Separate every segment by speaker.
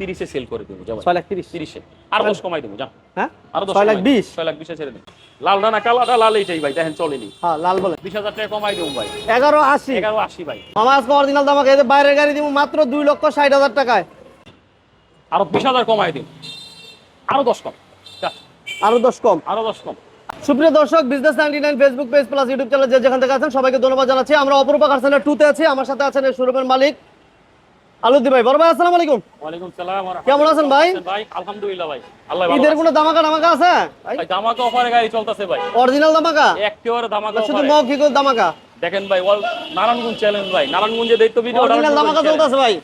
Speaker 1: তিরিশে সেল করে দেবো
Speaker 2: ছয় লাখ তিরিশ।
Speaker 1: তিরিশে। আর দশ কমাই দেবো যা
Speaker 2: হ্যাঁ?
Speaker 1: আরও দশ
Speaker 2: লাখ বিশ।
Speaker 1: ছয় লাখ বিশে ছেড়ে দেবো লাল ডানা কালাটা লাল এইটাই ভাই দেখেন চলেনি।
Speaker 2: হ্যাঁ লাল বলে।
Speaker 1: বিশ হাজার টাকা কমাই দেবো ভাই।
Speaker 2: এগারো আশি।
Speaker 1: এগারো আশি ভাই।
Speaker 2: মামা আজকে অরিজিনাল দাম আমাকে বাইরের গাড়ি দিব মাত্র দুই লক্ষ ষাট হাজার টাকায়।
Speaker 1: আরও বিশ হাজার কমাই দিন আরও দশ কম।
Speaker 2: আরও দশ কম।
Speaker 1: আরও দশ কম।
Speaker 2: সুপ্রিয় দর্শক business ninety nine Facebook page plus YouTube channel যে যেখান থেকে আছেন সবাইকে ধন্যবাদ জানাচ্ছি। আমরা অপরূপা কার সেন্টার টুতে আছি। আমার সাথে আছেন শোরুমের মালিক। আলুদ্দি ভাই বড় ভাই আসসালামু আলাইকুম।
Speaker 1: ওয়ালাইকুম সালাম
Speaker 2: কেমন আছেন ভাই?
Speaker 1: ভাই আলহামদুলিল্লাহ ভাই। আল্লাহ ভালো
Speaker 2: ঈদের
Speaker 1: রাখছে।
Speaker 2: কোনো দামাকা দামাকা আছে? ভাই
Speaker 1: অফারে গাড়ি চলতেছে ভাই।
Speaker 2: অরিজিনাল দামাকা
Speaker 1: একেবারে ধামাকা
Speaker 2: শুধু মৌখিক দামাকা
Speaker 1: দেখেন ভাই ওয়াল নারায়ণগঞ্জ চ্যালেঞ্জ ভাই। নারায়ণগঞ্জে দেখতো ভিডিও
Speaker 2: অরিজিনাল দামাকা চলতেছে ভাই।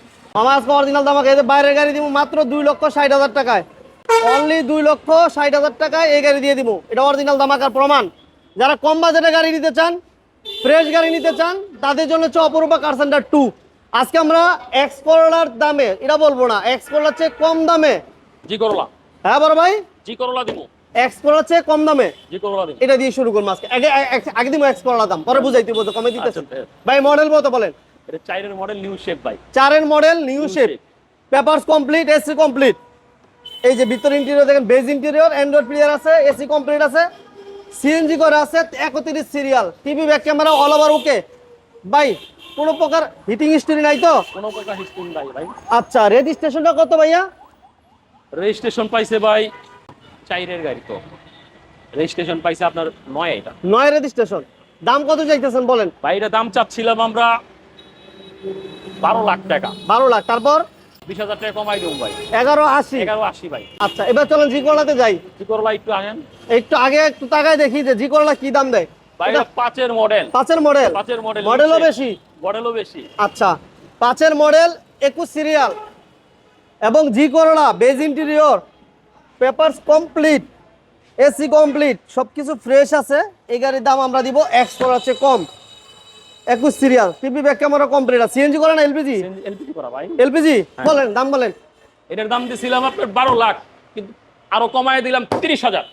Speaker 2: আজকে অরিজিনাল দামাকা বাইরের গাড়ি দিব মাত্র দুই লক্ষ ষাট হাজার টাকায়। অনলি দুই লক্ষ ষাট হাজার টাকায় এই গাড়ি দিয়ে দিব এটা অরিজিনাল দামাকার প্রমাণ। যারা কম বাজেটে গাড়ি নিতে চান ফ্রেশ গাড়ি নিতে চান তাদের জন্য হচ্ছে অপরূপা কার সেন্টার টু আজকে আমরা এক্সপোর্টার দামে এটা বলব না এক্সপোর্টার চেয়ে কম দামে।
Speaker 1: জি করলা
Speaker 2: হ্যাঁ বড় ভাই?
Speaker 1: জি করলা দিব।
Speaker 2: এক্সপোর্টার চেয়ে কম দামে?
Speaker 1: জি করলা দিব।
Speaker 2: এটা দিয়ে শুরু করব আজকে। আগে আগে- দিব এক্সপোর্টার দাম পরে বুঝাইতে বলতো কমে দিতেছেন
Speaker 1: আচ্ছা,
Speaker 2: ভাই মডেল মতো বলেন?
Speaker 1: এটা চাইরের মডেল নিউ শেপ ভাই।
Speaker 2: চারের model new shape papers complete AC complete এই যে ভিতর ইন্টেরিয়র দেখেন বেজ ইন্টেরিয়র অ্যান্ড্রয়েড প্লেয়ার আছে এসি কমপ্লিট আছে। সিএনজি করা আছে একত্রিশ serial TV back camera all over okay ভাই কোনো প্রকার হিটিং হিস্টরি নাই তো?
Speaker 1: কোনো প্রকার হিস্ট্রি নাই ভাই।
Speaker 2: আচ্ছা রেজিস্ট্রেশনটা কত ভাইয়া?
Speaker 1: রেজিস্ট্রেশন পাইছে ভাই চাইরের গাড়ি তো। রেজিস্ট্রেশন পাইছে আপনার নয় এটা।
Speaker 2: নয় রেজিস্ট্রেশন দাম কত চাইতেছেন বলেন?
Speaker 1: ভাই এটা দাম চাচ্ছিলাম আমরা বারো লাখ টাকা।
Speaker 2: বারো লাখ তারপর?
Speaker 1: বিশ হাজার টাকা কমাই দেবো ভাই।
Speaker 2: এগারো আশি।
Speaker 1: এগারো আশি ভাই।
Speaker 2: আচ্ছা এবার চলেন জি করলাতে যাই।
Speaker 1: জি করলা একটু আনেন।
Speaker 2: একটু আগে একটু তাকায় দেখি যে জি করলা কি দাম দেয়। এটা
Speaker 1: এটা পাঁচের মডেল।
Speaker 2: পাঁচের মডেল?
Speaker 1: পাঁচের মডেল
Speaker 2: মডেলও বেশি?
Speaker 1: মডেলও বেশি।
Speaker 2: আচ্ছা পাঁচের মডেল একুশ সিরিয়াল এবং G Corona beige interior papers complete AC complete সব কিছু ফ্রেশ আছে। এই গাড়ির দাম আমরা দিব এক্সপোর আছে কম। একুশ serial TV back camera complete আছে। সিএনজি করে না এলপিজি?
Speaker 1: এলপিজি করা ভাই।
Speaker 2: এলপিজি? বলেন দাম বলেন।
Speaker 1: এটার দাম দিয়েছিলাম আপনার বারো লাখ কিন্তু আরও কমায় দিলাম তিরিশ হাজার।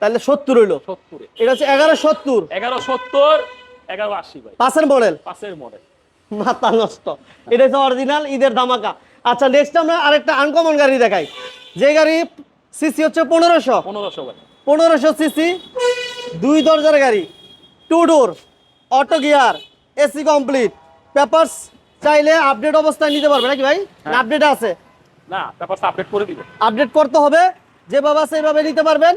Speaker 2: তাহলে সত্তর হইল।
Speaker 1: সত্তরে।
Speaker 2: এটা হচ্ছে এগারো সত্তর।
Speaker 1: এগারো সত্তর এগারো আশি ভাই।
Speaker 2: পাঁচের মডেল?
Speaker 1: পাঁচের মডেল।
Speaker 2: মাথা নষ্ট। এটা হচ্ছে অরিজিনাল ঈদের ধামাকা। আচ্ছা নেক্সট আমরা আরেকটা আনকমন গাড়ি দেখাই। যে গাড়ি সিসি হচ্ছে পনেরোশো।
Speaker 1: পনেরোশো ভাই।
Speaker 2: পনেরোশো সিসি দুই দরজার গাড়ি two door auto gear AC complete papers চাইলে আপডেট অবস্থায় নিতে পারবে নাকি ভাই? আপডেট আছে।
Speaker 1: না তারপর আপডেট করে দিব।
Speaker 2: আপডেট করতে হবে। যেভাবে আছে এইভাবে নিতে পারবেন?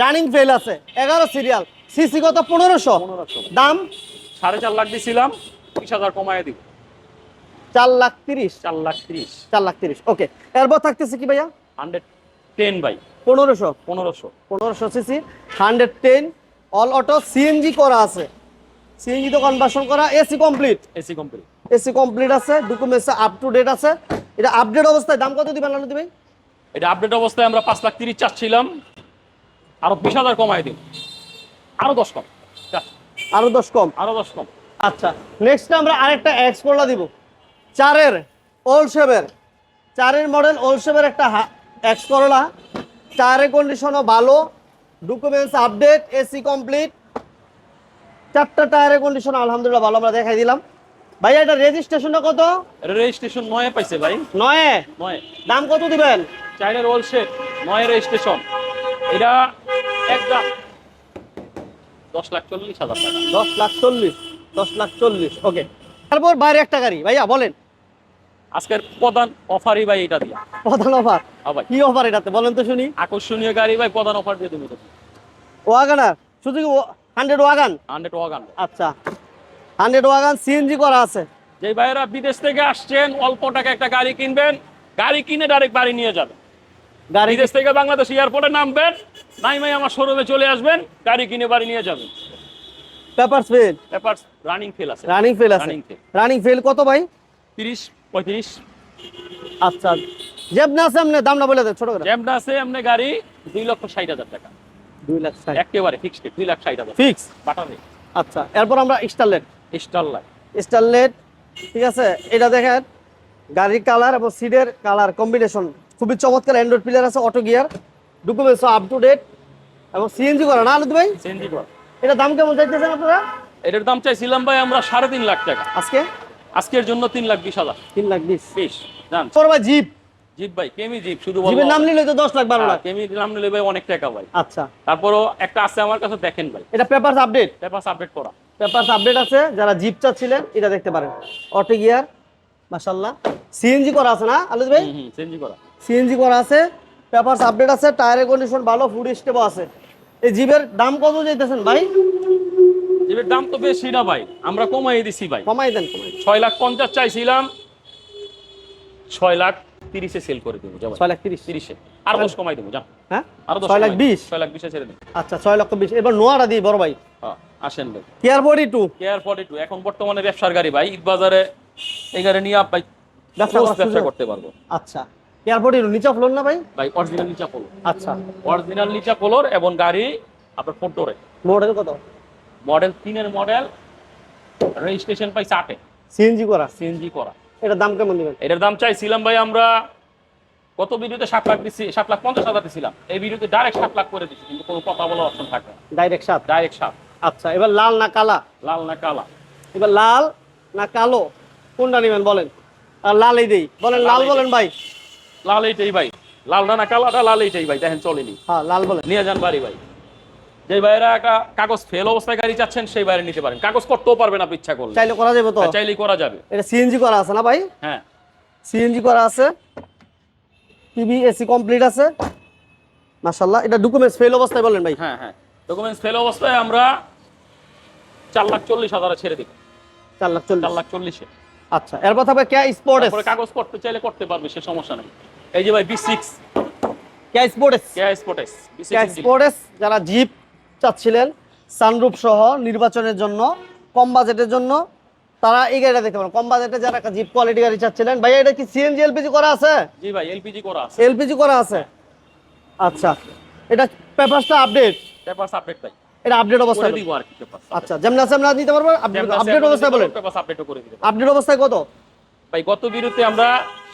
Speaker 2: রানিং ফেল আছে। এগারো সিরিয়াল সিসি কত? পনেরোশো। দাম?
Speaker 1: সাড়ে চার লাখ দিয়েছিলাম বিশ হাজার কমায় দিব।
Speaker 2: চার লাখ তিরিশ।
Speaker 1: চার লাখ ত্রিশ।
Speaker 2: চার লাখ তিরিশ। ওকে এরপর থাকতেছে কি ভাইয়া?
Speaker 1: হান্ড্রেড টেন বাই
Speaker 2: পনেরোশো।
Speaker 1: পনেরোশো।
Speaker 2: পনেরোশো CC. Hundred ten all auto CNG করা আছে। সিএনজি তো কনভার্সন করা AC complete
Speaker 1: AC company
Speaker 2: AC complete আছে ডকুমেন্টস আপ টু ডেট আছে। এটা আপডেট অবস্থায় দাম কত দিবেন আলু দিবেন?
Speaker 1: এটা আপডেট অবস্থায় আমরা পাঁচ লাখ তিরিশ চাচ্ছিলাম। আরও বিশ হাজার কমায় দিন। আরও দশ কম।
Speaker 2: আরও দশ কম।
Speaker 1: আরও দশ কম।
Speaker 2: আচ্ছা নেক্সট আমরা আরেকটা এক্স করলা দিব। চারের ওল্ড শেপের চারের মডেল ওল্ড শেপের একটা এক্স করলা। চারের কন্ডিশনও ভালো। ডকুমেন্টস আপডেট এসি কমপ্লিট চারটা টায়ারের কন্ডিশন আলহামদুলিল্লাহ ভালো আমরা দেখাই দিলাম। ভাই এটা রেজিস্ট্রেশনটা কত?
Speaker 1: রেজিস্ট্রেশন নয়ে পাইছে ভাই।
Speaker 2: নয়?
Speaker 1: নয়।
Speaker 2: দাম কত দিবেন?
Speaker 1: চাইনার ওল শেপ নয় রেজিস্ট্রেশন এটা একদম দশ লাখ চল্লিশ হাজার টাকা।
Speaker 2: দশ লাখ চল্লিশ দশ লাখ চল্লিশ ওকে তারপর বাইরে একটা গাড়ি ভাইয়া বলেন।
Speaker 1: আজকের প্রধান অফারই ভাই এটা দিয়া।
Speaker 2: প্রধান অফার
Speaker 1: হ্যাঁ
Speaker 2: কি অফার এটাতে বলেন তো শুনি।
Speaker 1: আকর্ষণীয় গাড়ি ভাই প্রধান অফার দিয়ে তুমি
Speaker 2: ওয়াগানার শুধু হান্ড্রেড ওয়াগান?
Speaker 1: Hundred wagon.
Speaker 2: আচ্ছা। হান্ড্রেড ওয়াগান সিএনজি করা আছে।
Speaker 1: যে ভাইয়েরা বিদেশ থেকে আসছেন অল্প টাকা একটা গাড়ি কিনবেন গাড়ি কিনে ডাইরেক্ট বাড়ি নিয়ে যাবেন
Speaker 2: গাড়ি
Speaker 1: বিদেশ থেকে বাংলাদেশ এয়ারপোর্টে নামবেন নাই ভাই আমার শোরুমে চলে আসবেন গাড়ি কিনে বাড়ি নিয়ে যাবেন।
Speaker 2: পেপার ফেল
Speaker 1: ব্যাপার রানিং ফেল আছে।
Speaker 2: রানিং ফেল আছে। রানিং ফেল কত ভাই?
Speaker 1: তিরিশ পঁয়ত্রিশ।
Speaker 2: আচ্ছা জেবনা আছে আপনি দামটা বলে দেন ছোট করে।
Speaker 1: জ্যামটা আছে এমনি গাড়ি দুই লক্ষ ষাট হাজার টাকা।
Speaker 2: দুই লাখ ষাট।
Speaker 1: একেবারে ফিক্সড দুই লাখ ষাট হাজার।
Speaker 2: ফিক্স
Speaker 1: বাটারে
Speaker 2: আচ্ছা এরপর আমরা স্টারলেট
Speaker 1: স্টার লাইট
Speaker 2: স্টারলেট ঠিক আছে? এটা দেখেন গাড়ির কালার এবং সিটের কালার কম্বিনেশন খুবই চমৎকার অ্যান্ড্রয়েড প্লেয়ার আছে auto gear documents up to date এবং সিএনজি করা না আলুদ ভাই?
Speaker 1: চেঞ্জি কর।
Speaker 2: এটা দাম কেমন চাইতেছেন আপনারা?
Speaker 1: এটার দাম চাইছিলাম ভাই আমরা সাড়ে তিন লাখ টাকা।
Speaker 2: আজকে?
Speaker 1: আজকের জন্য তিন লাখ বিশ হাজার।
Speaker 2: তিন লাখ বিশ।
Speaker 1: বিশ জান।
Speaker 2: তোর ভাই জিপ?
Speaker 1: জিপ ভাই কেমি জিপ শুধু
Speaker 2: জিপের নাম নিলে তো দশ লাখ বারো লাখ।
Speaker 1: কেমি নাম নিলে ভাই অনেক টাকা ভাই।
Speaker 2: আচ্ছা।
Speaker 1: তারপরও একটা আছে আমার কাছে দেখেন ভাই।
Speaker 2: এটা পেপারস আপডেট
Speaker 1: পেপার আপডেট করা।
Speaker 2: পেপারস আপডেট আছে যারা জিপ চাচ্ছিলেন এটা দেখতে পারেন। অটো গিয়ার মাশাল্লাহ সিএনজি করা আছে না আলুদ ভাই?
Speaker 1: হুম করা।
Speaker 2: সিএনজি করা আছে পেপারস আপডেট আছে টায়ারের কন্ডিশন ভালো ফুড স্টেপও আছে। এই জিপের দাম কত যাইতেছেন ভাই?
Speaker 1: জিপের দাম তো বেশি না ভাই আমরা কমাই দিছি ভাই।
Speaker 2: কমাই দেন
Speaker 1: ছয় লাখ পঞ্চাশ চাইছিলাম ছয় লাখ তিরিশে সেল করে দেবো যাব
Speaker 2: ছয় লাখ তিরিশ।
Speaker 1: তিরিশে। আর দশ কমাই দেবো যা
Speaker 2: হ্যাঁ?
Speaker 1: আরও
Speaker 2: ছয় লাখ। বিশ।
Speaker 1: ছয় লাখ বিশে ছেড়ে দেবো
Speaker 2: আচ্ছা ছয় লক্ষ বিশ। এবার নোয়াটা দিই বড় ভাই।
Speaker 1: হ্যাঁ, আসেন ভাই।
Speaker 2: Care body two
Speaker 1: care forty two এখন বর্তমানে ব্যবসার গাড়ি ভাই ঈদ বাজারে এই গাড়ি নিয়ে ভাই
Speaker 2: ব্যবসা?
Speaker 1: করতে পারব।
Speaker 2: আচ্ছা। কেয়ার বডি টু নিচে ফ্লোর না ভাই?
Speaker 1: ভাই অরিজিনাল নিচা পোলো
Speaker 2: আচ্ছা।
Speaker 1: অরিজিনাল নিচা পোলোর এবং গাড়ি আপনার ফোর ডোরে
Speaker 2: মডেল কত?
Speaker 1: মডেল তিনের মডেল রেজিস্ট্রেশন পাইছে আটে।
Speaker 2: সিএনজি করা।
Speaker 1: সিএনজি করা।
Speaker 2: এটার দাম কেমন দিবেন?
Speaker 1: এটার দাম চাইছিলাম ভাই আমরা কত ভিডিওতে সাত লাখ দিচ্ছি সাত লাখ পঞ্চাশ হাজার দিছিলাম। এই ভিডিওতে ডাইরেক্ট সাত লাখ করে দিচ্ছি কিন্তু কোনো কথা বলার অপশন থাকবে না।
Speaker 2: ডাইরেক্ট সাত?
Speaker 1: ডাইরেক্ট সাত।
Speaker 2: আচ্ছা এবার লাল না কালা?
Speaker 1: লাল না কালা।
Speaker 2: এবার লাল না কালো? কোনটা নেবেন বলেন? আর লাল এই দেই। বলেন লাল বলেন ভাই।
Speaker 1: লাল এইটাই ভাই। লাল না কালাটা লাল এইটাই ভাই দেখেন চলেনি।
Speaker 2: হ্যাঁ লাল বলেন।
Speaker 1: নিয়ে যান বাড়ি ভাই। যে ভাইরা একটা কাগজ ফেল অবস্থায় গাড়ি চাচ্ছেন সেই বাইরে নিতে পারেন। কাগজ করতেও পারবেন আপনি ইচ্ছা করলে।
Speaker 2: চাইলে করা যাবে তো?
Speaker 1: হ্যাঁ, চাইলেই করা যাবে।
Speaker 2: এটা সিএনজি করা আছে না ভাই?
Speaker 1: হ্যাঁ।
Speaker 2: সিএনজি করা আছে। টিভি এসি কমপ্লিট আছে। মাশাল্লাহ এটা ডকুমেন্টস ফেল অবস্থায় বলেন ভাই।
Speaker 1: হ্যাঁ হ্যাঁ। ডকুমেন্টস ফেল অবস্থায় আমরা চার লাখ চল্লিশ হাজারে ছেড়ে দিব।
Speaker 2: চার লাখ চল্লিশ।
Speaker 1: চার লাখ চল্লিশে।
Speaker 2: আচ্ছা এরপর থাকবে কে স্পোর্ট
Speaker 1: তারপরে কাগজ করতে চাইলে করতে পারবে সে সমস্যা নেই। এই যে ভাই বি সিক্স
Speaker 2: যারা জিপ চাচ্ছিলেন সানরুফ সহ নির্বাচনের জন্য কম বাজেটের জন্য তারা এই গাড়িটা দেখতে পারেন। কম বাজেটে যারা একটা জিপ কোয়ালিটি গাড়ি চাচ্ছিলেন ভাই এটা কি সিএনজি এলপিজি করা আছে?
Speaker 1: জি ভাই এলপিজি করা আছে।
Speaker 2: এলপিজি করা আছে? আচ্ছা এটা পেপারসটা আপডেট
Speaker 1: পেপারস আপডেট ভাই।
Speaker 2: এটা আপডেট অবস্থায়
Speaker 1: দিব আর কি পেপারস
Speaker 2: আচ্ছা যেমন আছে আমরা নিতে পারব। আপডেট অবস্থায় বলেন।
Speaker 1: পেপারস আপডেটও করে দিব
Speaker 2: আপডেট অবস্থায় কত?
Speaker 1: ভাই গত ভিডিওতে আমরা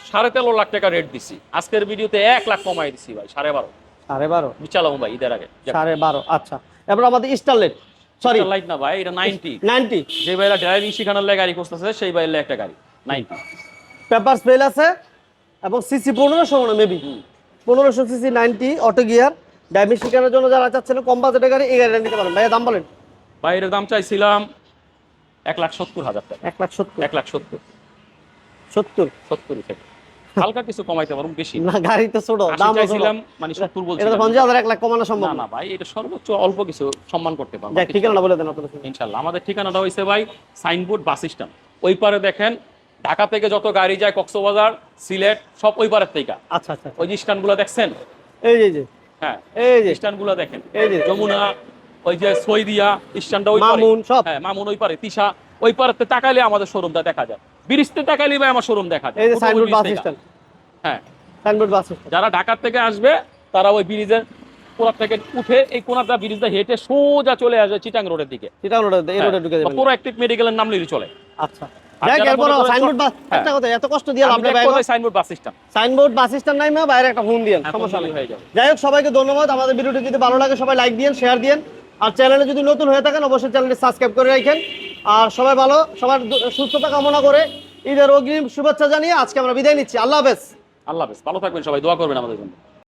Speaker 1: সাড়ে তেরো লাখ টাকা রেট দিছি। আজকের ভিডিওতে এক লাখ কমাই দিছি ভাই সাড়ে বারো।
Speaker 2: সাড়ে বারো?
Speaker 1: বিচালাম ভাই ঈদের আগে।
Speaker 2: সাড়ে বারো আচ্ছা। এবার আমাদের স্টারলেট সরি
Speaker 1: লাইট না ভাই এটা নাইনটি
Speaker 2: নাইনটি
Speaker 1: যে ভাইরা ড্রাইভিং শেখানোর লাগে গাড়ি খুঁজতেছে সেই ভাইয়ের একটা গাড়ি নাইনটি
Speaker 2: পেপার ফেল আছে এবং সিসি পনেরোশো মনে মেবি পনেরোশো CC ninety auto gear driving শেখানোর জন্য যারা চাচ্ছেন কম বাজেটের গাড়ি এই গাড়িটা নিতে পারেন। ভাইয়া দাম বলেন।
Speaker 1: বাইরের দাম চাইছিলাম এক লাখ সত্তর হাজার টাকা।
Speaker 2: এক লাখ সত্তর।
Speaker 1: এক লাখ সত্তর।
Speaker 2: সত্তর?
Speaker 1: সত্তর থেকে। হালকা কিছু কমাইতে পারুন বেশি না।
Speaker 2: গাড়ি তো ছোট দাম
Speaker 1: চাইছিলাম মানে সত্তর
Speaker 2: এটা তো
Speaker 1: বলছিলাম
Speaker 2: পঞ্চাশ হাজার এক লাখ কমানো সম্ভব।
Speaker 1: না
Speaker 2: না
Speaker 1: ভাই এটা সর্বোচ্চ অল্প কিছু সম্মান করতে পারব।
Speaker 2: যাক ঠিকানা বলে দেন আপনাদের
Speaker 1: ইনশাল্লাহ আমাদের ঠিকানাটা হয়েছে ভাই সাইনবোর্ড বাস স্ট্যান্ড। ওই পারে দেখেন ঢাকা থেকে যত গাড়ি যায় কক্সবাজার সিলেট সব ওই পারের থেকে।
Speaker 2: আচ্ছা আচ্ছা
Speaker 1: ওই যে স্ট্যান্ডগুলো দেখছেন?
Speaker 2: এই যে যে।
Speaker 1: হ্যাঁ
Speaker 2: এই যে।
Speaker 1: স্ট্যান্ডগুলো দেখেন।
Speaker 2: এই যে।
Speaker 1: যমুনা ওই যে সৈদিয়া স্ট্যান্ডটা ওই পারে।
Speaker 2: মামুন, সব।
Speaker 1: হ্যাঁ মামুন ওই পারে তিশা। ওই পারেতে তাকাইলে আমাদের শোরুমটা দেখা যায়। বিরিশতে তাকাইলে ভাই আমার শোরুম দেখা যায়।
Speaker 2: এই যে সাইনবোর্ড বাস। স্ট্যান্ড।
Speaker 1: হ্যাঁ।
Speaker 2: সাইনবোর্ড বাস
Speaker 1: যারা ঢাকার থেকে আসবে তারা ওই ব্রিজের কোনার থেকে উঠে এই কোনারটা ব্রিজটা হেঁটে সোজা চলে আসবে চিটাং রোডের দিকে।
Speaker 2: সেটা রোডে এই রোডে ঢুকে যাবেন
Speaker 1: পুরো একটিভ মেডিকেলের নাম লিখে চলে।
Speaker 2: আচ্ছা। সাইনবোর্ড বাস
Speaker 1: হ্যাঁ।
Speaker 2: একটা কথা এত কষ্ট দিয়ে
Speaker 1: আমি
Speaker 2: আপনি
Speaker 1: signboard bus stand
Speaker 2: signboard bus stand নাই মা বাইরে একটা ফোন দিয়েন সমস্যা নেই।
Speaker 1: হয়ে যাবে।
Speaker 2: যাই হোক সবাইকে ধন্যবাদ। আমাদের ভিডিওটি যদি ভালো লাগে সবাই লাইক দিন শেয়ার দিন আর চ্যানেলে যদি নতুন হয়ে থাকেন অবশ্যই চ্যানেলটি সাবস্ক্রাইব করে রাখেন। আর সবাই ভালো সবার সুস্থতা কামনা করে ঈদের অগ্রিম শুভেচ্ছা জানিয়ে আজকে আমরা বিদায় নিচ্ছি। আল্লাহ হাফেজ।
Speaker 1: আল্লাহ হাফেজ। ভালো থাকবেন সবাই দোয়া করবেন আমাদের জন্য।